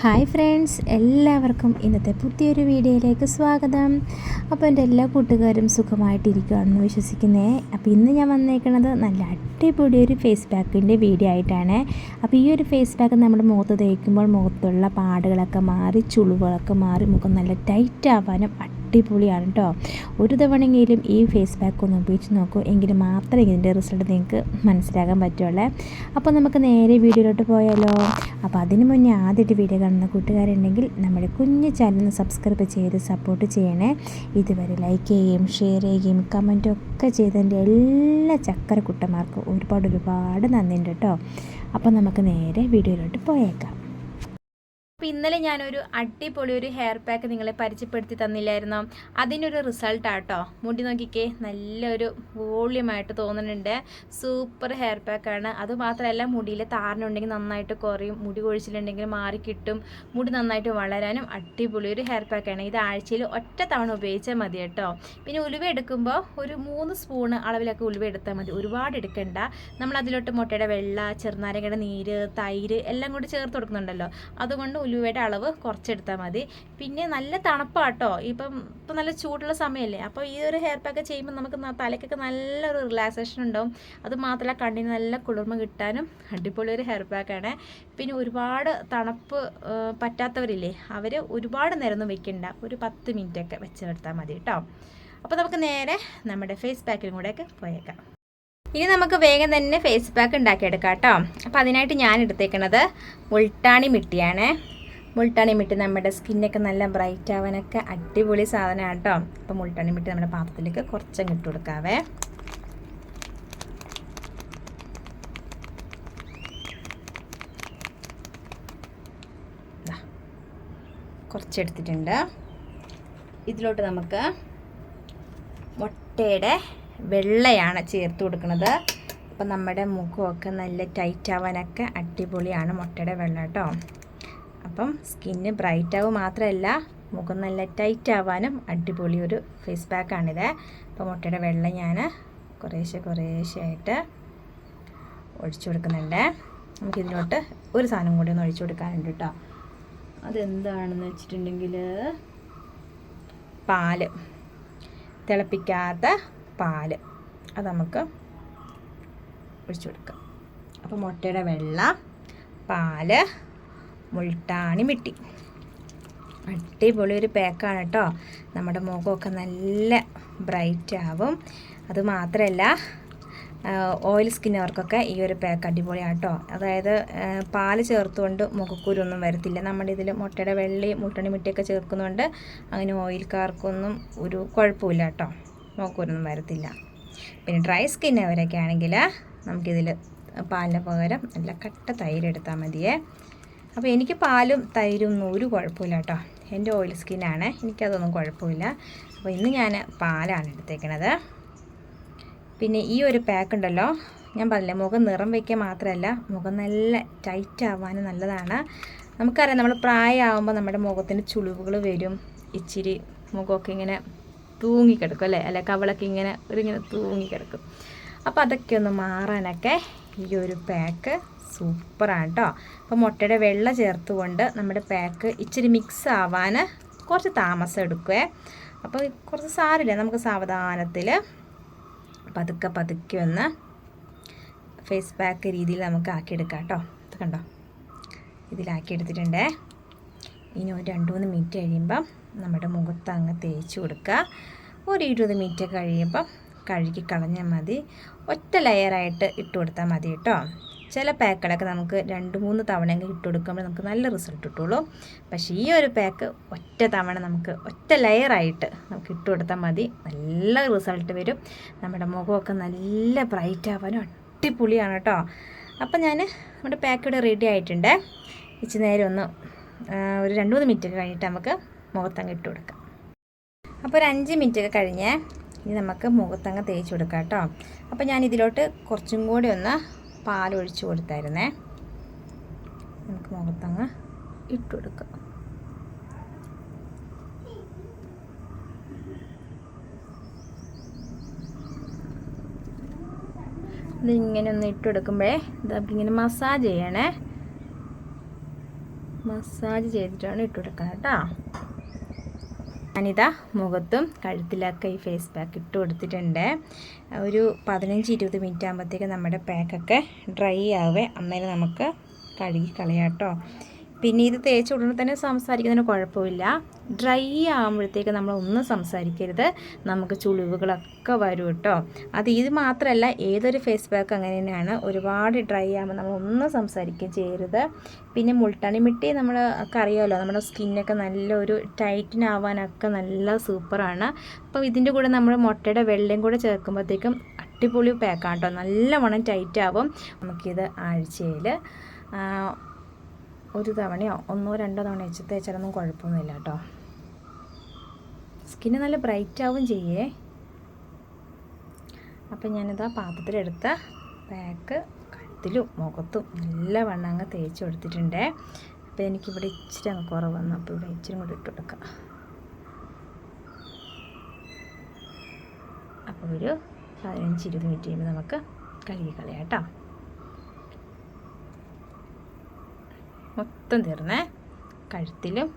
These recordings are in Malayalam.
ഹായ് ഫ്രണ്ട്സ് എല്ലാവർക്കും ഇന്നത്തെ പുതിയൊരു വീഡിയോയിലേക്ക് സ്വാഗതം. അപ്പോൾ എന്റെ എല്ലാ കൂട്ടുകാരും സുഖമായിട്ടിരിക്കുകയാണെന്ന് വിശ്വസിക്കുന്നേ. അപ്പോൾ ഇന്ന് ഞാൻ വന്നേക്കുന്നത് നല്ല അടിപൊളി ഒരു ഫേസ് പാക്കിന്റെ വീഡിയോ ആയിട്ടാണ്. അപ്പോൾ ഈ ഒരു ഫേസ് പാക്ക് നമ്മൾ മുഖത്ത് തേക്കുമ്പോൾ മുഖത്തുള്ള പാടുകളൊക്കെ മാറി ചുളിവുകളൊക്കെ മാറി മുഖം നല്ല ടൈറ്റ് ആവാനും അടിപൊളിയാണ് കേട്ടോ ഒരു തവണയെങ്കിലും ഈ ഫേസ് പാക്ക് ഒന്ന് ഉപയോഗിച്ച് നോക്കൂ. എങ്കിൽ മാത്രമേ ഇതിന്റെ റിസൾട്ട് നിങ്ങൾക്ക് മനസ്സിലാക്കാൻ പറ്റുള്ളൂ. അപ്പോൾ നമുക്ക് നേരെ വീഡിയോയിലോട്ട് പോയാലോ? അപ്പോൾ അതിന് മുന്നേ ആദ്യമായിട്ട് വീഡിയോ കാണുന്ന കൂട്ടുകാരുണ്ടെങ്കിൽ നമ്മുടെ കുഞ്ഞു ചാനൽ സബ്സ്ക്രൈബ് ചെയ്ത് സപ്പോർട്ട് ചെയ്യണേ. ഇതുവരെ ലൈക്ക് ചെയ്യുകയും ഷെയർ ചെയ്യുകയും കമന്റും ഒക്കെ ചെയ്തതിന്റെ എല്ലാ ചക്കര കുട്ടന്മാർക്കും ഒരുപാട് ഒരുപാട് നന്ദിയുണ്ട് കേട്ടോ അപ്പോൾ നമുക്ക് നേരെ വീഡിയോയിലോട്ട് പോയേക്കാം. അപ്പോൾ ഇന്നലെ ഞാനൊരു അടിപൊളി ഒരു ഹെയർ പാക്ക് നിങ്ങളെ പരിചയപ്പെടുത്തി തന്നില്ലായിരുന്നോ? അതിനൊരു റിസൾട്ട് ആട്ടോ. മുടി നോക്കിക്കേ നല്ലൊരു വോള്യമായിട്ട് തോന്നുന്നുണ്ട്. സൂപ്പർ ഹെയർ പാക്കാണ് അതുമാത്രമല്ല മുടിയിൽ താരനുണ്ടെങ്കിൽ നന്നായിട്ട് കുറയും. മുടി കൊഴിച്ചിലുണ്ടെങ്കിൽ മാറി കിട്ടും. മുടി നന്നായിട്ട് വളരാനും അടിപൊളി ഒരു ഹെയർ പാക്കാണ് ഇത് ആഴ്ചയിൽ ഒറ്റ തവണ ഉപയോഗിച്ചാൽ മതി കേട്ടോ. പിന്നെ ഉലുവ എടുക്കുമ്പോൾ ഒരു മൂന്ന് സ്പൂണ് അളവിലൊക്കെ ഉലുവ എടുത്താൽ മതി. ഒരുപാട് എടുക്കണ്ട. നമ്മൾ അതിലോട്ട് മുട്ടയുടെ വെള്ള ചെറുനാരങ്ങയുടെ നീര് തൈര് എല്ലാം കൂടി ചേർത്ത് കൊടുക്കുന്നുണ്ടല്ലോ. അതുകൊണ്ട് ഉലുവയുടെ അളവ് കുറച്ചെടുത്താൽ മതി. പിന്നെ നല്ല തണുപ്പാട്ടോ. ഇപ്പം ഇപ്പം നല്ല ചൂടുള്ള സമയമല്ലേ അപ്പോൾ ഈ ഒരു ഹെയർ പാക്ക് ചെയ്യുമ്പോൾ നമുക്ക് തലയ്ക്കൊക്കെ നല്ലൊരു റിലാക്സേഷൻ ഉണ്ടാവും. അത് മാത്രമല്ല കണ്ണിന് നല്ല കുളിർമ കിട്ടാനും അടിപൊളി ഒരു ഹെയർ പാക്കാണ് പിന്നെ ഒരുപാട് തണുപ്പ് പറ്റാത്തവരില്ലേ അവർ ഒരുപാട് നേരം ഒന്നും വെക്കണ്ട. ഒരു പത്ത് മിനിറ്റൊക്കെ വെച്ച് നിർത്താൽ മതി കേട്ടോ. അപ്പോൾ നമുക്ക് നേരെ നമ്മുടെ ഫേസ് പാക്കിലും കൂടെയൊക്കെ പോയേക്കാം. ഇനി നമുക്ക് വേഗം തന്നെ ഫേസ് പാക്ക് ഉണ്ടാക്കിയെടുക്കാം കേട്ടോ. അപ്പോൾ അതിനായിട്ട് ഞാൻ എടുത്തേക്കുന്നത് മുൾട്ടാണി മിട്ടിയാണ്. മുൾട്ടാണി മിട്ടി നമ്മുടെ സ്കിന്നൊക്കെ നല്ല ബ്രൈറ്റ് ആവാനൊക്കെ അടിപൊളി സാധനമാണ് കേട്ടോ. അപ്പോൾ മുൾട്ടാണി മിട്ടി നമ്മുടെ പാത്രത്തിലേക്ക് കുറച്ചങ്ങ് ഇട്ട് കൊടുക്കാവേ. കുറച്ച് കുറച്ചെടുത്തിട്ടുണ്ട്. ഇതിലോട്ട് നമുക്ക് മുട്ടയുടെ വെള്ളയാണ് ചേർത്ത് കൊടുക്കുന്നത്. അപ്പം നമ്മുടെ മുഖമൊക്കെ നല്ല ടൈറ്റ് ആവാനൊക്കെ അടിപൊളിയാണ് മുട്ടയുടെ വെള്ളം കേട്ടോ. അപ്പം സ്കിന്ന് ബ്രൈറ്റ് ആവും മാത്രമല്ല മുഖം നല്ല ടൈറ്റ് ആവാനും അടിപൊളി ഒരു ഫേസ് പാക്കാണിത് അപ്പോൾ മുട്ടയുടെ വെള്ളം ഞാൻ കുറേശ്ശെ കുറേശ്ശെ ആയിട്ട് ഒഴിച്ചു കൊടുക്കുന്നുണ്ട്. നമുക്കിതിലോട്ട് ഒരു സാധനം കൂടി ഒന്ന് ഒഴിച്ചു കൊടുക്കാനുണ്ട് കേട്ടോ അതെന്താണെന്ന് വെച്ചിട്ടുണ്ടെങ്കിൽ പാൽ. തിളപ്പിക്കാത്ത പാൽ. അത് നമുക്ക് ഒഴിച്ചു കൊടുക്കാം. അപ്പോൾ മുട്ടയുടെ വെള്ളം പാൽ മുൾട്ടാണി മിട്ടി. അടിപൊളി ഒരു പാക്കാണ് കേട്ടോ നമ്മുടെ മുഖമൊക്കെ നല്ല ബ്രൈറ്റ് ആവും. അത് ഓയിൽ സ്കിന്നവർക്കൊക്കെ ഈ ഒരു പാക്ക് അടിപൊളിയാണ് കേട്ടോ അതായത് പാൽ ചേർത്തുകൊണ്ട് മുഖക്കുരൊന്നും വരത്തില്ല. നമ്മുടെ ഇതിൽ മുട്ടയുടെ വെള്ളി മുട്ടണി മിട്ടിയൊക്കെ ചേർക്കുന്നതുകൊണ്ട് അങ്ങനെ ഓയിൽക്കാർക്കൊന്നും ഒരു കുഴപ്പമില്ല കേട്ടോ മുഖക്കുരൊന്നും വരത്തില്ല. പിന്നെ ഡ്രൈ സ്കിന്നവരൊക്കെ ആണെങ്കിൽ നമുക്കിതിൽ പാലിന് പകരം നല്ല കട്ട തൈര് എടുത്താൽ മതിയേ. അപ്പോൾ എനിക്ക് പാലും തൈരും ഒന്നും ഒരു കുഴപ്പമില്ല കേട്ടോ. എന്റെ ഓയിൽ സ്കിന്നാണ് എനിക്കതൊന്നും കുഴപ്പമില്ല. അപ്പോൾ ഇന്ന് ഞാൻ പാലാണ് എടുത്തേക്കണത്. പിന്നെ ഈ ഒരു പാക്ക് ഉണ്ടല്ലോ. ഞാൻ പറഞ്ഞില്ലേ മുഖം നിറം വയ്ക്കുക മാത്രമല്ല മുഖം നല്ല ടൈറ്റ് ആവാനും നല്ലതാണ്. നമുക്കറിയാം നമ്മൾ പ്രായമാകുമ്പോൾ നമ്മുടെ മുഖത്തിന് ചുളിവുകൾ വരും. ഇച്ചിരി മുഖമൊക്കെ ഇങ്ങനെ തൂങ്ങിക്കിടക്കും അല്ലേ? അല്ലെ കവളൊക്കെ ഇങ്ങനെ ഒരു ഇങ്ങനെ തൂങ്ങിക്കിടക്കും. അപ്പോൾ അതൊക്കെ ഒന്ന് മാറാനൊക്കെ ഈ ഒരു പാക്ക് സൂപ്പറാണ് കേട്ടോ അപ്പോൾ മുട്ടയുടെ വെള്ള ചേർത്തുകൊണ്ട് നമ്മുടെ പാക്ക് ഇച്ചിരി മിക്സ് ആവാൻ കുറച്ച് താമസം എടുക്കുവേ. അപ്പോൾ കുറച്ച് സാരില്ല നമുക്ക് സാവധാനത്തിൽ പതുക്കെ പതുക്കെ ഒന്ന് ഫേസ് പാക്ക് രീതിയിൽ നമുക്ക് ആക്കിയെടുക്കാം കേട്ടോ ഇത് കണ്ടോ? ഇതിലാക്കി എടുത്തിട്ടുണ്ട്. ഇനി ഒരു രണ്ട് മൂന്ന് മിനിറ്റ് കഴിയുമ്പം നമ്മുടെ മുഖത്ത് അങ്ങ് തേച്ച് കൊടുക്കുക. ഒരു ഇരുപത് മിനിറ്റ് കഴിയുമ്പം കഴുകി കളഞ്ഞാൽ മതി. ഒറ്റ ലെയറായിട്ട് ഇട്ട് കൊടുത്താൽ മതി കേട്ടോ ചില പാക്കുകളൊക്കെ നമുക്ക് രണ്ട് മൂന്ന് തവണയെങ്കിൽ ഇട്ട് കൊടുക്കുമ്പോൾ നമുക്ക് നല്ല റിസൾട്ട് കിട്ടുള്ളൂ. പക്ഷേ ഈ ഒരു പാക്ക് ഒറ്റ തവണ നമുക്ക് ഒറ്റ ലെയറായിട്ട് നമുക്ക് ഇട്ട് കൊടുത്താൽ മതി. നല്ല റിസൾട്ട് വരും. നമ്മുടെ മുഖമൊക്കെ നല്ല ബ്രൈറ്റ് ആവാനും അടിപൊളിയാണ് കേട്ടോ അപ്പം ഞാൻ നമ്മുടെ പാക്ക് ഇവിടെ റെഡി ആയിട്ടുണ്ട്. ഇച്ചിരി നേരം ഒന്ന് ഒരു രണ്ട് മൂന്ന് മിനിറ്റ് ഒക്കെ കഴിഞ്ഞിട്ട് നമുക്ക് മുഖത്തങ്ങ് ഇട്ട് കൊടുക്കാം. അപ്പോൾ ഒരു അഞ്ച് മിനിറ്റ് ഒക്കെ കഴിഞ്ഞ്. ഇനി നമുക്ക് മുഖത്തങ്ങ് തേച്ച് കൊടുക്കാം കേട്ടോ. അപ്പോൾ ഞാൻ ഇതിലോട്ട് കുറച്ചും കൂടി ഒന്ന് പാലൊഴിച്ച് കൊടുത്തായിരുന്നേ. നമുക്ക് മുഖത്തങ്ങ് ഇട്ട് കൊടുക്കാം. ഇതിങ്ങനെ ഒന്ന് ഇട്ട് കൊടുക്കുമ്പോഴേ ഇത് നമുക്കിങ്ങനെ മസാജ് ചെയ്യണേ. മസാജ് ചെയ്തിട്ടാണ് ഇട്ട് കൊടുക്കണം കേട്ടോ. ഞാനിതാ മുഖത്തും കഴുത്തിലൊക്കെ ഈ ഫേസ് പാക്ക് ഇട്ട് കൊടുത്തിട്ടുണ്ട്. ഒരു പതിനഞ്ച് ഇരുപത് മിനിറ്റ് ആകുമ്പോഴത്തേക്ക് നമ്മുടെ പാക്കൊക്കെ ഡ്രൈ ആവേ. അന്നേരം നമുക്ക് കഴുകി കളയാം കേട്ടോ പിന്നെ ഇത് തേച്ച ഉടനെ തന്നെ സംസാരിക്കുന്നതിന് കുഴപ്പമില്ല. ഡ്രൈ ആകുമ്പോഴത്തേക്ക് നമ്മൾ ഒന്നും സംസാരിക്കരുത്. നമുക്ക് ചുളിവുകളൊക്കെ വരും കേട്ടോ. അത് ഇത് മാത്രമല്ല ഏതൊരു ഫേസ് പാക്ക് അങ്ങനെ തന്നെയാണ്. ഒരുപാട് ഡ്രൈ ആകുമ്പോൾ നമ്മൾ ഒന്നും സംസാരിക്കുകയും ചെയ്യരുത്. പിന്നെ മുൾട്ടണി മിട്ടി നമ്മൾ അറിയാമല്ലോ നമ്മുടെ സ്കിന്നൊക്കെ നല്ലൊരു ടൈറ്റിനാവാനൊക്കെ നല്ല സൂപ്പറാണ് അപ്പോൾ ഇതിന്റെ കൂടെ നമ്മൾ മുട്ടയുടെ വെള്ളം കൂടെ ചേർക്കുമ്പോഴത്തേക്കും അടിപൊളി പാക്കാണ് കേട്ടോ. നല്ലവണ്ണം ടൈറ്റ് ആവും. നമുക്കിത് ആഴ്ചയിൽ ഒരു തവണയോ ഒന്നോ രണ്ടോ തവണ വെച്ച് തേച്ചാലൊന്നും കുഴപ്പമൊന്നുമില്ല കേട്ടോ. സ്കിന്ന് നല്ല ബ്രൈറ്റ് ആവും ചെയ്യേ. അപ്പം ഞാനിതാ പാത്രത്തിലെടുത്ത പാക്ക് കഴുത്തിലും മുഖത്തും നല്ല വണ്ണം അങ്ങ് തേച്ച് കൊടുത്തിട്ടുണ്ട്. അപ്പോൾ എനിക്കിവിടെ ഇച്ചിരി അങ്ങ് കുറവ് വന്നു അപ്പോൾ ഇവിടെ ഇച്ചിരി കൂടി ഇട്ട് കൊടുക്കാം. അപ്പോൾ ഒരു പതിനഞ്ച് ഇരുപത് മിനിറ്റ് കഴിയുമ്പോൾ നമുക്ക് കഴുകി കളയാം കേട്ടോ. മൊത്തം തീർന്നേ. കഴുത്തിലും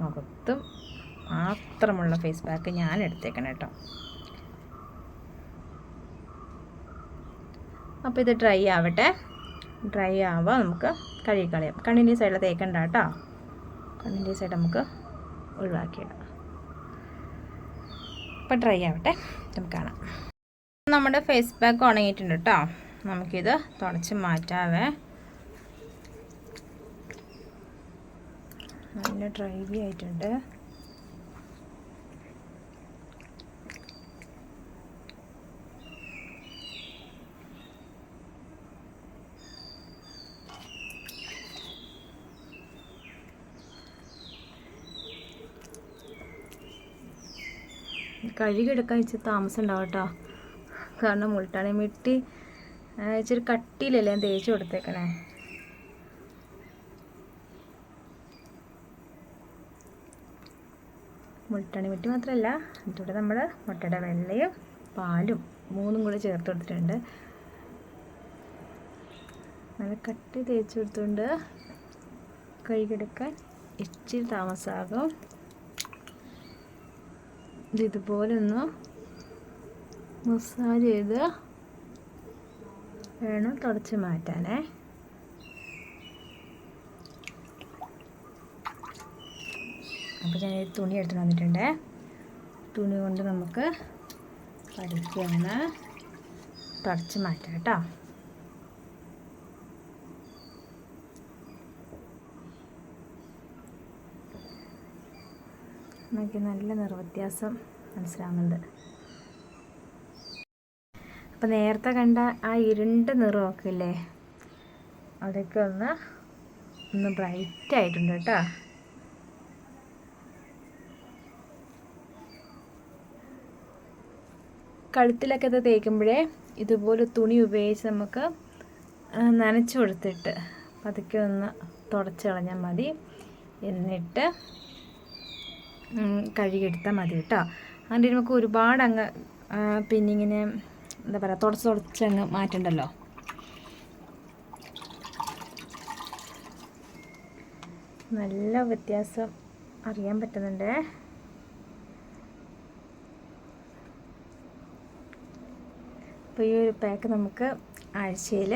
മുഖത്തും മാത്രമുള്ള ഫേസ് പാക്ക് ഞാൻ എടുത്തേക്കണം കേട്ടോ അപ്പോൾ ഇത് ഡ്രൈ ആവട്ടെ. ഡ്രൈ ആവുക നമുക്ക് കഴുകി കളയാം. കണ്ണിന്റെ സൈഡിൽ തേക്കണ്ട കേട്ടോ കണ്ണിന്റെ സൈഡ് നമുക്ക് ഒഴിവാക്കിയിടാം. അപ്പോൾ ഡ്രൈ ആവട്ടെ. നമുക്ക് കാണാം. നമ്മുടെ ഫേസ് പാക്ക് ഉണങ്ങിയിട്ടുണ്ട് കേട്ടോ നമുക്കിത് തുടച്ച് മാറ്റാവേ. നല്ല ഡ്രൈവി ആയിട്ടുണ്ട്. കഴുകിയെടുക്കാൻ ഇച്ചിരി താമസം ഉണ്ടാവും കേട്ടോ. കാരണം മുൾട്ടാണി മിട്ടി ഇച്ചിരി കട്ടിയിലല്ലേ ഞാൻ തേച്ച് കൊടുത്തേക്കണേ. മുൾട്ടാണി മിട്ടി മാത്രമല്ല ഇതിലൂടെ നമ്മൾ മുട്ടയുടെ വെള്ളയും പാലും മൂന്നും കൂടെ ചേർത്ത് കൊടുത്തിട്ടുണ്ട്. നല്ല കട്ടി തേച്ച് കൊടുത്തുകൊണ്ട് കഴുകിയെടുക്കാൻ ഇച്ചിരി താമസമാകും ഇത് ഒന്ന് മസാജ് ചെയ്ത് വേണം തുടച്ച് മാറ്റാനേ. അപ്പോൾ ഞാൻ തുണി എടുത്ത് വന്നിട്ടുണ്ട്. തുണി കൊണ്ട് നമുക്ക് പഠിക്കൊന്ന് തുടച്ച് മാറ്റാം കേട്ടോ. നമുക്ക് നല്ല നിറവ്യത്യാസം മനസ്സിലാവുന്നുണ്ട്. അപ്പം നേരത്തെ കണ്ട ആ ഇരുണ്ട നിറമൊക്കെ ഇല്ലേ? അതൊക്കെ ഒന്ന് ഒന്ന് ബ്രൈറ്റ് ആയിട്ടുണ്ട് കേട്ടോ. കഴുത്തിലൊക്കെ ഇത് തേക്കുമ്പോഴേ ഇതുപോലെ തുണി ഉപയോഗിച്ച് നമുക്ക് നനച്ചു കൊടുത്തിട്ട് പതുക്കെ ഒന്ന് തുടച്ച് കളഞ്ഞാൽ മതി. എന്നിട്ട് കഴുകിയെടുത്താൽ മതി കേട്ടോ. അങ്ങനെ നമുക്ക് ഒരുപാട് അങ്ങ് പിന്നെ ഇങ്ങനെ എന്താ പറയുക തുടച്ച് തുടച്ച് അങ്ങ് മാറ്റണ്ടല്ലോ. നല്ല വ്യത്യാസം അറിയാൻ പറ്റുന്നുണ്ട്. അപ്പോൾ ഈ ഒരു പാക്ക് നമുക്ക് ആഴ്ചയിൽ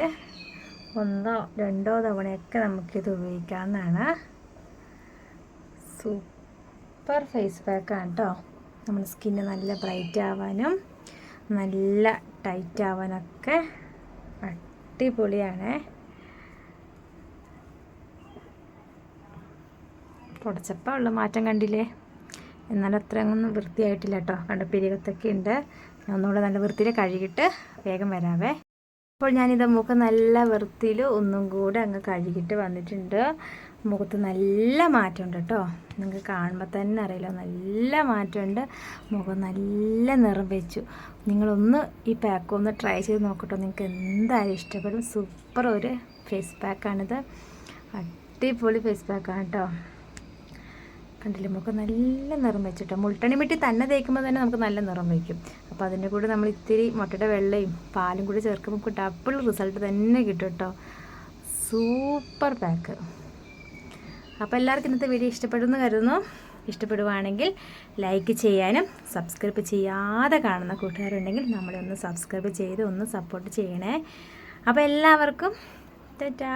ഒന്നോ രണ്ടോ തവണയൊക്കെ നമുക്കിത് ഉപയോഗിക്കാവുന്നതാണ്. സൂപ്പർ ഫേസ് പാക്കാണ് കേട്ടോ നമ്മുടെ സ്കിന്ന് നല്ല ബ്രൈറ്റ് ആവാനും നല്ല ടൈറ്റ് ആവാനൊക്കെ അടിപൊളിയാണ്. തുടച്ചപ്പോൾ ഉള്ള മാറ്റം കണ്ടില്ലേ? എന്നാലും അത്ര അങ്ങൊന്നും വൃത്തിയായിട്ടില്ല കേട്ടോ. കണ്ട പിരികത്തൊക്കെ ഉണ്ട്. ഒന്നുകൂടെ നല്ല വൃത്തിയിൽ കഴുകിയിട്ട് വേഗം വരാവേ. അപ്പോൾ ഞാനിത് മുഖം നല്ല വൃത്തിയിൽ ഒന്നും കൂടെ അങ്ങ് കഴുകിയിട്ട് വന്നിട്ടുണ്ട്. മുഖത്ത് നല്ല മാറ്റമുണ്ട് കേട്ടോ. നിങ്ങൾക്ക് കാണുമ്പോൾ തന്നെ അറിയില്ല. നല്ല മാറ്റമുണ്ട്. മുഖം നല്ല നിറം വെച്ചു. നിങ്ങളൊന്ന് ഈ പാക്ക് ഒന്ന് ട്രൈ ചെയ്ത് നോക്കട്ടോ. നിങ്ങൾക്ക് എന്തായാലും ഇഷ്ടപ്പെടും. സൂപ്പർ ഒരു ഫേസ് പാക്കാണിത് അടിപൊളി ഫേസ് പാക്കാണ് കേട്ടോ. കണ്ടില്ലേ? മുഖം നല്ല നിറം വെച്ചിട്ട്. മുൾട്ടണി മിട്ടി തന്നെ തേക്കുമ്പോൾ തന്നെ നമുക്ക് നല്ല നിറം വയ്ക്കും അപ്പോൾ അതിന്റെ കൂടെ നമ്മൾ ഇത്തിരി മുട്ടയുടെ വെള്ളയും പാലും കൂടി ചേർക്കുമ്പോൾ നമുക്ക് ഡബിൾ റിസൾട്ട് തന്നെ കിട്ടും കേട്ടോ സൂപ്പർ പാക്ക് അപ്പോൾ എല്ലാവർക്കും ഇന്നത്തെ വീഡിയോ ഇഷ്ടപ്പെടുമെന്ന് കരുതുന്നു. ഇഷ്ടപ്പെടുവാണെങ്കിൽ ലൈക്ക് ചെയ്യാനും സബ്സ്ക്രൈബ് ചെയ്യാതെ കാണുന്ന കൂട്ടുകാരുണ്ടെങ്കിൽ നമ്മളെ ഒന്ന് സബ്സ്ക്രൈബ് ചെയ്ത് ഒന്ന് സപ്പോർട്ട് ചെയ്യണേ. അപ്പോൾ എല്ലാവർക്കും ടാറ്റാ.